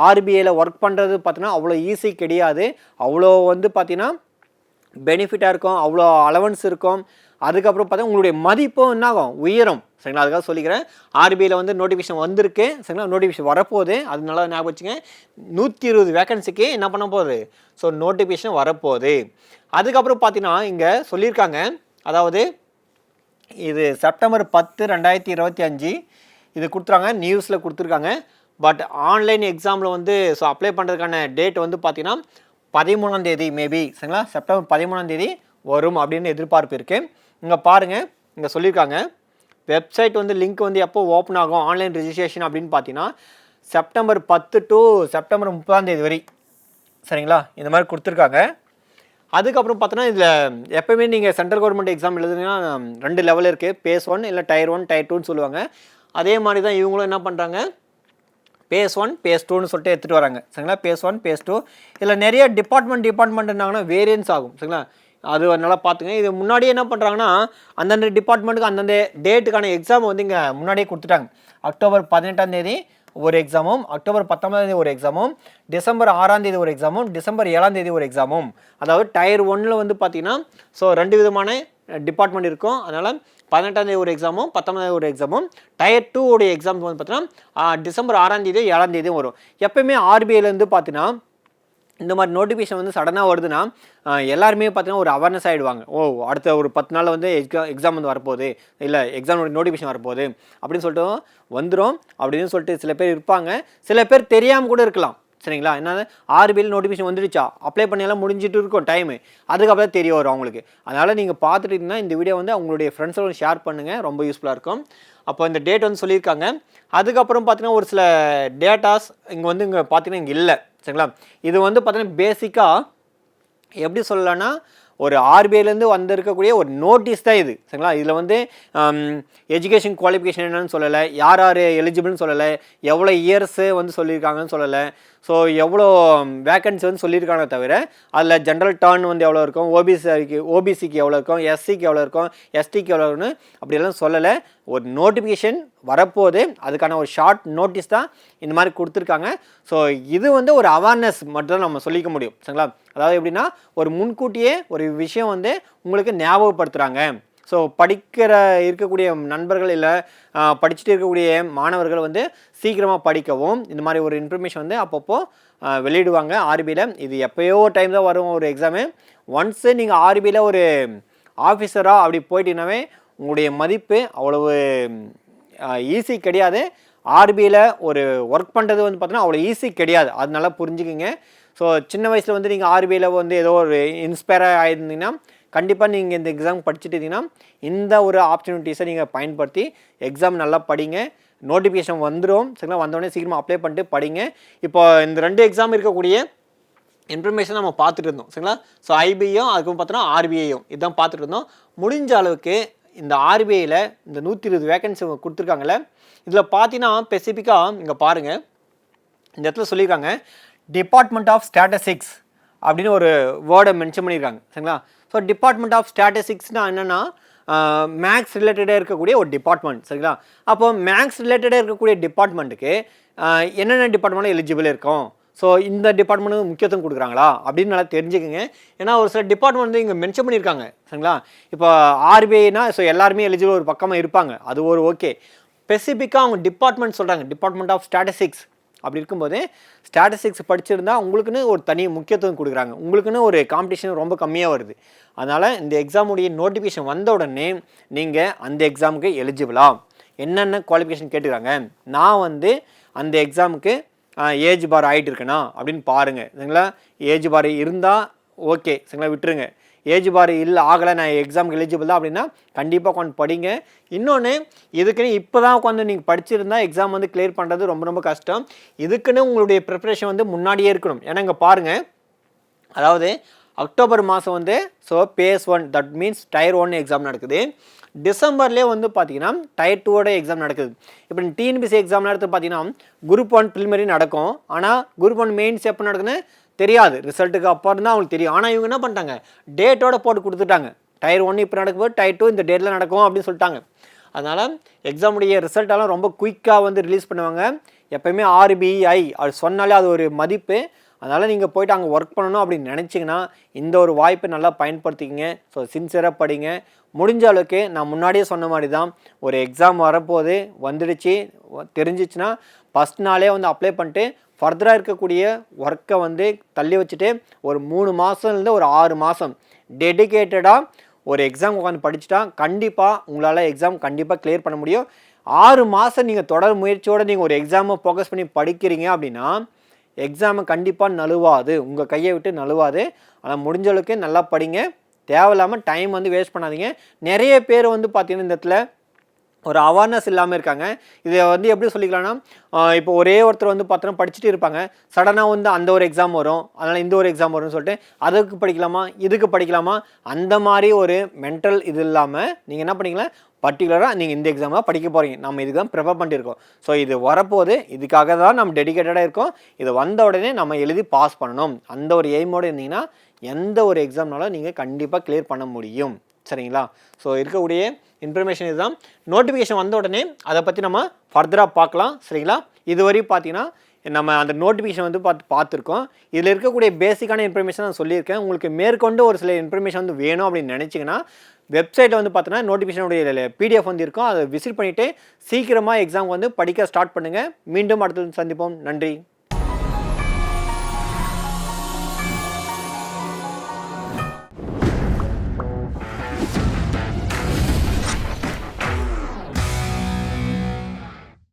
ஆர்பிஐயில் ஒர்க் பண்ணுறது பார்த்தீங்கன்னா அவ்வளோ ஈஸி கிடையாது. அவ்வளோ வந்து பார்த்திங்கன்னா பெனிஃபிட்டாக இருக்கும் அவ்வளோ அலவன்ஸ் இருக்கும். அதுக்கப்புறம் பார்த்தா உங்களுடைய மதிப்பும் என்ன ஆகும் உயரும். சரிங்களா? அதுக்காக சொல்லிக்கிறேன். ஆர்பிஐயில் வந்து நோட்டிஃபிகேஷன் வந்திருக்கு. சரிங்களா? நோட்டிஃபிகேஷன் வரப்போகுது. அது நல்லா ஞாபகம் வச்சுங்க நூற்றி இருபது வேகன்சிக்கு என்ன பண்ண போகுது? ஸோ நோட்டிஃபிகேஷன் வரப்போகுது. அதுக்கப்புறம் பார்த்தீங்கன்னா இங்கே சொல்லியிருக்காங்க. அதாவது இது செப்டம்பர் பத்து ரெண்டாயிரத்தி இருபத்தி அஞ்சு. இது கொடுத்துறாங்க நியூஸில் கொடுத்துருக்காங்க. பட் ஆன்லைன் எக்ஸாமில் வந்து ஸோ அப்ளை பண்ணுறதுக்கான டேட் வந்து பார்த்திங்கன்னா பதிமூணாம் தேதி மேபி சரிங்களா? செப்டம்பர் பதிமூணாம் தேதி வரும் அப்படின்னு எதிர்பார்ப்பு இருக்குது இங்கே பாருங்கள் இங்கே சொல்லியிருக்காங்க. வெப்சைட் வந்து லிங்க் வந்து எப்போ ஓப்பன் ஆகும் ஆன்லைன் ரிஜிஸ்ட்ரேஷன் அப்படின்னு பார்த்தீங்கன்னா செப்டம்பர் பத்து டு செப்டம்பர் முப்பதாந்தேதி வரை. சரிங்களா? இந்த மாதிரி கொடுத்துருக்காங்க. அதுக்கப்புறம் பார்த்தோன்னா இதில் எப்போயுமே நீங்கள் சென்ட்ரல் கவர்மெண்ட் எக்ஸாம் எழுதுனீங்கன்னா ரெண்டு லெவல் இருக்குது பேஸ் ஒன் இல்லை டயர் ஒன் டயர் டூன்னு சொல்லுவாங்க. அதே மாதிரி தான் இவங்களும் என்ன பண்ணுறாங்க பேஸ் ஒன் பேஸ் டூன்னு சொல்லிட்டு எடுத்துகிட்டு வராங்க. சரிங்களா? பேஸ் ஒன் பேஸ் டூ இதில் நிறைய டிபார்ட்மெண்ட் டிபார்ட்மெண்ட் இருந்தாங்கன்னா வேரியன்ஸ் ஆகும். சரிங்களா? அது நல்லா பார்த்துங்க இது முன்னாடியே என்ன பண்ணுறாங்கன்னா அந்தந்த டிபார்ட்மெண்ட்டுக்கு அந்தந்த டேட்டுக்கான எக்ஸாம் வந்து இங்கே முன்னாடியே கொடுத்துட்டாங்க. அக்டோபர் பதினெட்டாம் தேதி ஒரு எக்ஸாமும் அக்டோபர் பத்தொன்பதாம் தேதி ஒரு எக்ஸாமும் டிசம்பர் ஆறாம் தேதி ஒரு எக்ஸாமும் டிசம்பர் ஏழாம் தேதி ஒரு எக்ஸாமும் அதாவது டயர் ஒன்னில் வந்து பார்த்திங்கன்னா ஸோ ரெண்டு விதமான டிபார்ட்மெண்ட் இருக்கும். அதனால் பதினெட்டாம் தேதி ஒரு எக்ஸாமும் பத்தொன்பதாம் ஒரு எக்ஸாமும் டயர் டூ உடைய எக்ஸாம் வந்து பார்த்தீங்கன்னா டிசம்பர் ஆறாம் தேதி ஏழாம் தேதியும் வரும். எப்பயுமே ஆர்பிஐலேருந்து பார்த்தீங்கன்னா இந்த மாதிரி நோட்டிஃபிகேஷன் வந்து சடனாக வருதுன்னா எல்லாருமே பார்த்தீங்கன்னா ஒரு அவேர்னஸ் ஆகிடுவாங்க ஓ அடுத்த ஒரு பத்து நாளில் வந்து எக்ஸாம் எக்ஸாம் வந்து வரப்போகுது. இல்லை எக்ஸாம் நோட்டிஃபிகேஷன் வரப்போகுது. அப்படின்னு சொல்லிட்டு வந்துடும் அப்படின்னு சொல்லிட்டு சில பேர் இருப்பாங்க. சில பேர் தெரியாமல் கூட இருக்கலாம். சரிங்களா? என்ன ஆர்பிஎல் நோட்டிஃபிகேஷன் வந்துடுச்சா? அப்ளை பண்ணியெல்லாம் முடிஞ்சிட்டு இருக்கும் டைமு அதுக்கப்புறம் தெரிய வரும் அவங்களுக்கு. அதனால் நீங்கள் பார்த்துட்டு இருந்தால் இந்த வீடியோ வந்து அவங்களுடைய ஃப்ரெண்ட்ஸோட ஷேர் பண்ணுங்கள் ரொம்ப யூஸ்ஃபுல்லாக இருக்கும். அப்போ இந்த டேட் வந்து சொல்லியிருக்காங்க. அதுக்கப்புறம் பார்த்தீங்கன்னா ஒரு சில டேட்டாஸ் இங்கே வந்து இங்கே பார்த்தீங்கன்னா இங்கே இல்லை. சரிங்களா? இது வந்து பார்த்தீங்கன்னா பேசிக்காக எப்படி சொல்லலாம்னா ஒரு ஆர்பிஐலேருந்து வந்திருக்கக்கூடிய ஒரு நோட்டீஸ் தான் இது சரிங்களா? இதில் வந்து எஜுகேஷன் குவாலிஃபிகேஷன் என்னன்னு சொல்லலை யார் யார் எலிஜிபிள்னு சொல்லலை எவ்வளோ இயர்ஸு வந்து சொல்லியிருக்காங்கன்னு சொல்லலை ஸோ எவ்வளோ வேக்கன்சி வந்து சொல்லியிருக்காங்க தவிர அதில் ஜென்ரல் டர்ன் வந்து எவ்வளோ இருக்கும்? ஓபிசிக்கு ஓபிசிக்கு எவ்வளோ இருக்கும்? எஸ்சிக்கு எவ்வளோ இருக்கும்? எஸ்டிக்கு எவ்வளோ இருக்குன்னு அப்படியெல்லாம் சொல்லலை. ஒரு நோட்டிஃபிகேஷன் வரப்போது அதுக்கான ஒரு ஷார்ட் நோட்டீஸ் தான் இந்த மாதிரி கொடுத்துருக்காங்க. ஸோ இது வந்து ஒரு அவேர்னஸ் மட்டும் தான் நம்ம சொல்லிக்க முடியும். சரிங்களா? அதாவது எப்படின்னா ஒரு முன்கூட்டியே ஒரு விஷயம் வந்து உங்களுக்கு ஞாபகப்படுத்துகிறாங்க ஸோ படிக்கிற இருக்கக்கூடிய நண்பர்கள் இல்லை படிச்சுட்டு இருக்கக்கூடிய மாணவர்கள் வந்து சீக்கிரமாக படிக்கவும் இந்த மாதிரி ஒரு இன்ஃபர்மேஷன் வந்து அப்பப்போ வெளியிடுவாங்க. ஆர்பியில் இது எப்போயோ டைம் தான் வரும் ஒரு எக்ஸாமு ஒன்ஸு நீங்கள் ஆர்பியில் ஒரு ஆஃபீஸராக அப்படி போயிட்டீங்கன்னாவே உங்களுடைய மதிப்பு அவ்வளவு ஈஸி கிடையாது. ஆர்பியில் ஒரு ஒர்க் பண்ணுறது வந்து பார்த்தீங்கன்னா அவ்வளோ ஈஸி கிடையாது. அதனால புரிஞ்சுக்கிங்க. ஸோ சின்ன வயசில் வந்து நீங்கள் ஆர்பியில் வந்து ஏதோ ஒரு இன்ஸ்பயராக ஆயிருந்தீங்கன்னா கண்டிப்பாக நீங்கள் இந்த எக்ஸாம் படிச்சுட்டீங்கன்னா இந்த ஒரு ஆப்பர்ச்சுனிட்டிஸை நீங்கள் பயன்படுத்தி எக்ஸாம் நல்லா படிங்க. நோட்டிஃபிகேஷன் வந்துடும் சரிங்களா? வந்தோடனே சீக்கிரமாக அப்ளை பண்ணிட்டு படிங்க. இப்போ இந்த ரெண்டு எக்ஸாம் இருக்கக்கூடிய இன்ஃபர்மேஷன் நம்ம பார்த்துட்டு இருந்தோம். சரிங்களா? ஸோ ஐபிஐயும் அதுக்கு பார்த்தோன்னா ஆர்பிஐயும் இதான் பார்த்துட்டு இருந்தோம். முடிஞ்ச அளவுக்கு இந்த ஆர்பிஐயில் இந்த நூற்றி இருபது வேகன்சி கொடுத்துருக்காங்கல்ல இதில் பார்த்தீங்கன்னா ஸ்பெசிஃபிக்காக இங்கே பாருங்கள் இந்த இடத்துல சொல்லியிருக்காங்க டிபார்ட்மெண்ட் ஆஃப் ஸ்டாட்டிஸ்டிக்ஸ் அப்படின்னு ஒரு வேர்டை மென்ஷன் பண்ணியிருக்காங்க. சரிங்களா? ஸோ டிபார்ட்மெண்ட் ஆஃப் ஸ்டாட்டிஸ்டிக்ஸ்னால் என்னென்னா மேக்ஸ் ரிலேட்டடாக இருக்கக்கூடிய ஒரு டிபார்ட்மெண்ட் சரிங்களா? அப்போ மேக்ஸ் ரிலேட்டடாக இருக்கக்கூடிய டிபார்ட்மெண்ட்டுக்கு என்னென்ன டிபார்ட்மெண்ட் எலிஜிபிள் இருக்கும்? ஸோ இந்த டிபார்ட்மெண்ட்டுக்கு முக்கியத்துவம் கொடுக்குறாங்களா? அப்படின்னு நல்லா தெரிஞ்சுக்கங்க. ஏன்னா ஒரு சில டிபார்ட்மெண்ட் வந்து இங்கே மென்ஷன் பண்ணியிருக்காங்க சரிங்களா? இப்போ ஆர்பிஐனா ஸோ எல்லாருமே எலிஜிபிள் ஒரு பக்கமாக இருப்பாங்க. அது ஒரு ஓகே ஸ்பெசிஃபிக்காக அவங்க டிபார்ட்மெண்ட் சொல்கிறாங்க டிபார்ட்மெண்ட் ஆஃப் ஸ்டாட்டிஸ்டிக்ஸ் அப்படி இருக்கும்போது ஸ்டாட்டிஸ்டிக்ஸ் படிச்சிருந்தா உங்களுக்குன்னு ஒரு தனி முக்கியத்துவம் கொடுக்குறாங்க. உங்களுக்குன்னு ஒரு காம்படிஷன் ரொம்ப கம்மியாக வருது. அதனால் இந்த எக்ஸாமுடைய நோட்டிஃபிகேஷன் வந்த உடனே நீங்கள் அந்த எக்ஸாமுக்கு எலிஜிபிளா என்னென்ன குவாலிஃபிகேஷன் கேட்டுக்கிறாங்க? நான் வந்து அந்த எக்ஸாமுக்கு ஏஜ் பார் ஆகிட்டு இருக்கேனா? அப்படின்னு பாருங்கள் சரிங்களா? ஏஜ் பார் இருந்தால் ஓகே சரிங்களா? விட்டுருங்க. ஏஜ் பார் இல்லை ஆகலை நான் எக்ஸாமுக்கு எலிஜிபிள் தான் அப்படின்னா கண்டிப்பாக உட்காந்து படிங்க. இன்னொன்று இதுக்குன்னு இப்போ தான் உட்காந்து நீங்கள் படிச்சிருந்தா எக்ஸாம் வந்து கிளியர் பண்ணுறது ரொம்ப ரொம்ப கஷ்டம். இதுக்குன்னு உங்களுடைய ப்ரிப்பரேஷன் வந்து முன்னாடியே இருக்கணும். ஏன்னா இங்கே பாருங்கள் அதாவது அக்டோபர் மாதம் வந்து so phase one that means tier one exam நடக்குது. டிசம்பர்லேயே வந்து பார்த்தீங்கன்னா டயர் டூவோட எக்ஸாம் நடக்குது. இப்போ டிஎன்பிசி எக்ஸாம் எடுத்து பார்த்தீங்கன்னா குரூப் ஒன் ப்ரிலிமரி நடக்கும். ஆனால் குரூப் ஒன் மெயின்ஸ் எப்போ நடக்குதுன்னு தெரியாது. ரிசல்ட்டுக்கு அப்புறம் தான் அவங்களுக்கு தெரியும். ஆனால் இவங்க என்ன பண்ணிட்டாங்க? டேட்டோட போட்டு கொடுத்துட்டாங்க. டயர் ஒன் இப்போ நடக்கும்போது டயர் டூ இந்த டேட்டில் நடக்கும் அப்படின்னு சொல்லிட்டாங்க. அதனால் எக்ஸாமுடைய ரிசல்ட்டெல்லாம் ரொம்ப குயிக்காக வந்து ரிலீஸ் பண்ணுவாங்க. எப்போயுமே ஆர்பிஐ அது சொன்னாலே அது ஒரு மதிப்பு. அதனால் நீங்கள் போயிட்டு அங்கே ஒர்க் பண்ணணும் அப்படின்னு நினச்சிங்கன்னா இந்த ஒரு வாய்ப்பை நல்லா பயன்படுத்திக்கிங்க. ஸோ சின்சியராக படிங்க. முடிஞ்ச அளவுக்கு நான் முன்னாடியே சொன்ன மாதிரி தான் ஒரு எக்ஸாம் வரப்போது வந்துடுச்சு தெரிஞ்சிச்சுன்னா ஃபஸ்ட் நாளே வந்து அப்ளை பண்ணிட்டு ஃபர்தராக இருக்கக்கூடிய ஒர்க்கை வந்து தள்ளி வச்சுட்டு ஒரு மூணு மாதம்லேருந்து ஒரு ஆறு மாதம் டெடிகேட்டடாக ஒரு எக்ஸாம் உட்காந்து படிச்சுட்டா கண்டிப்பாக உங்களால் எக்ஸாம் கண்டிப்பாக கிளியர் பண்ண முடியும். ஆறு மாதம் நீங்கள் தொடர் முயற்சியோடு நீங்கள் ஒரு எக்ஸாமை ஃபோக்கஸ் பண்ணி படிக்கிறீங்க அப்படின்னா எக்ஸாமை கண்டிப்பாக நழுவாது. உங்கள் கையை விட்டு நழுவாது. ஆனால் முடிஞ்ச அளவுக்கு நல்லா படிங்க. தேவையில்லாமல் டைம் வந்து வேஸ்ட் பண்ணாதீங்க. நிறைய பேர் வந்து பார்த்தீங்கன்னா இந்த இடத்துல ஒரு அவேர்னஸ் இல்லாமல் இருக்காங்க. இதை வந்து எப்படி சொல்லிக்கலாம்னா இப்போ ஒரே ஒருத்தர் வந்து பார்த்தோன்னா படிச்சுட்டு இருப்பாங்க. சடனாக வந்து அந்த ஒரு எக்ஸாம் வரும். அதனால் இந்த ஒரு எக்ஸாம் வரும்னு சொல்லிட்டு அதுக்கு படிக்கலாமா இதுக்கு படிக்கலாமா? அந்த மாதிரி ஒரு மென்டல் இது இல்லாமல் நீங்கள் என்ன பண்ணிக்கலாம் பர்டிகுலராக நீங்கள் இந்த எக்ஸாமாக படிக்க போகிறீங்க நம்ம இதுக்கு தான் ப்ரிப்பேர் பண்ணியிருக்கோம் ஸோ இது வரப்போகுது. இதுக்காக தான் நம்ம டெடிகேட்டடாக இருக்கோம். இது வந்த உடனே நம்ம எழுதி பாஸ் பண்ணணும். அந்த ஒரு எய்மோடு இருந்தீங்கன்னா எந்த ஒரு எக்ஸாம்னாலும் நீங்கள் கண்டிப்பாக கிளியர் பண்ண முடியும். சரிங்களா? ஸோ இருக்கக்கூடிய இன்ஃபர்மேஷன் இதுதான். நோட்டிஃபிகேஷன் வந்த உடனே அதை பற்றி நம்ம ஃபர்தராக பார்க்கலாம் சரிங்களா? இதுவரை பார்த்தீங்கன்னா நம்ம அந்த நோட்டிஃபிகேஷன் வந்து பார்த்து பார்த்துருக்கோம். இதில் இருக்கக்கூடிய பேசிக்கான இன்ஃபர்மேஷன் நான் சொல்லியிருக்கேன். உங்களுக்கு மேற்கொண்டு ஒரு சில இன்ஃபர்மேஷன் வந்து வேணும் அப்படின்னு நினச்சிங்கன்னா வெப்சைட்டில் வந்து பார்த்தீங்கன்னா நோட்டிஃபிகேஷனுடைய பிடிஎஃப் வந்து இருக்கும். அதை விசிட் பண்ணிவிட்டு சீக்கிரமாக எக்ஸாம் வந்து படிக்க ஸ்டார்ட் பண்ணுங்கள் மீண்டும் அடுத்தது சந்திப்போம். நன்றி.